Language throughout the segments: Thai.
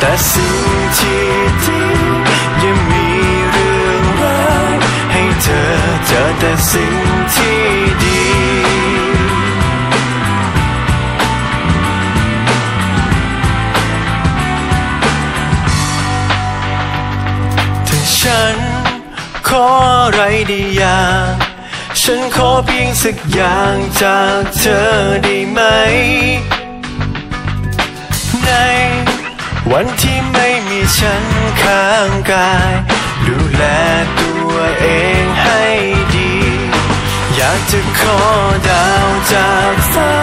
แต่สิ่งที่ดียังมีเรื่องร้ายให้เธอเจอแต่สิ่งที่ดีถ้าฉันขออะไรได้อย่างฉันขอเพียงสักอย่างจากเธอได้ไหมใน วันที่ไม่มีฉันข้างกาย ดูแลตัวเองให้ดี อยากจะขอดาวจากฟ้า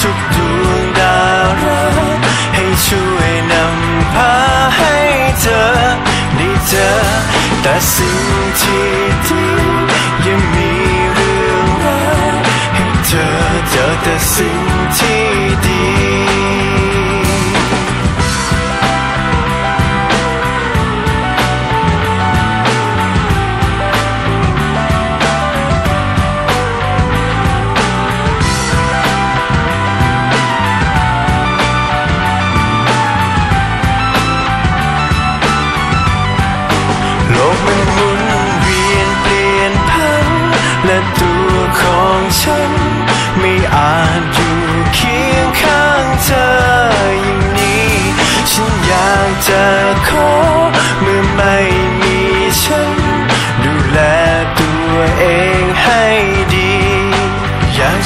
ทุกดวงดาวรักให้ช่วยนำพาให้เธอได้เจอแต่สิ่งที่ดียังมีเรื่องร้ายให้เธอเจอแต่สิ่งที่